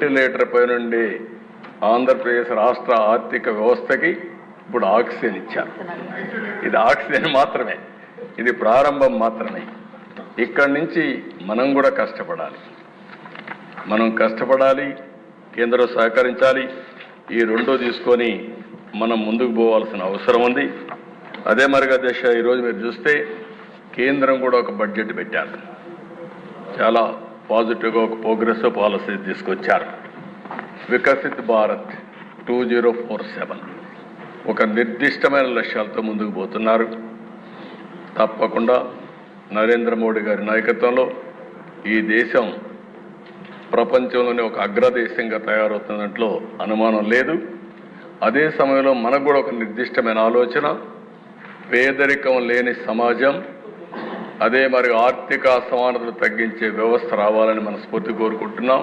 Ventilator పై నుండి ఆంధ్రప్రదేశ్ రాష్ట్ర ఆర్థిక వ్యవస్థకి ఇప్పుడు ఆక్సిజన్ ఇచ్చారు. ఇది ఆక్సిజన్ మాత్రమే. ఇది ప్రారంభం మాత్రమే. ఇక్కడి నుంచి మనం కూడా కష్టపడాలి. మనం కష్టపడాలి కేంద్రం సహకరించాలి. ఈ రెండు తీసుకొని మనం ముందుకు పోవాల్సిన అవసరం ఉంది. అదే మరిగా దశ ఈరోజు మీరు చూస్తే కేంద్రం కూడా ఒక బడ్జెట్ పెట్టారు. చాలా పాజిటివ్గా ఒక ప్రోగ్రెస్ పాలసీ తీసుకొచ్చారు. Viksit Bharat two zero four seven. ఒక నిర్దిష్టమైన లక్ష్యాలతో ముందుకు పోతున్నారు. తప్పకుండా నరేంద్ర మోడీ గారి నాయకత్వంలో ఈ దేశం ప్రపంచంలోనే ఒక అగ్రదేశంగా తయారవుతున్న దాంట్లో అనుమానం లేదు. అదే సమయంలో మనకు కూడా ఒక నిర్దిష్టమైన ఆలోచన పేదరికం లేని సమాజం అదే మరి ఆర్థిక అసమానతలు తగ్గించే వ్యవస్థ రావాలని మనస్ఫూర్తి కోరుకుంటున్నాం.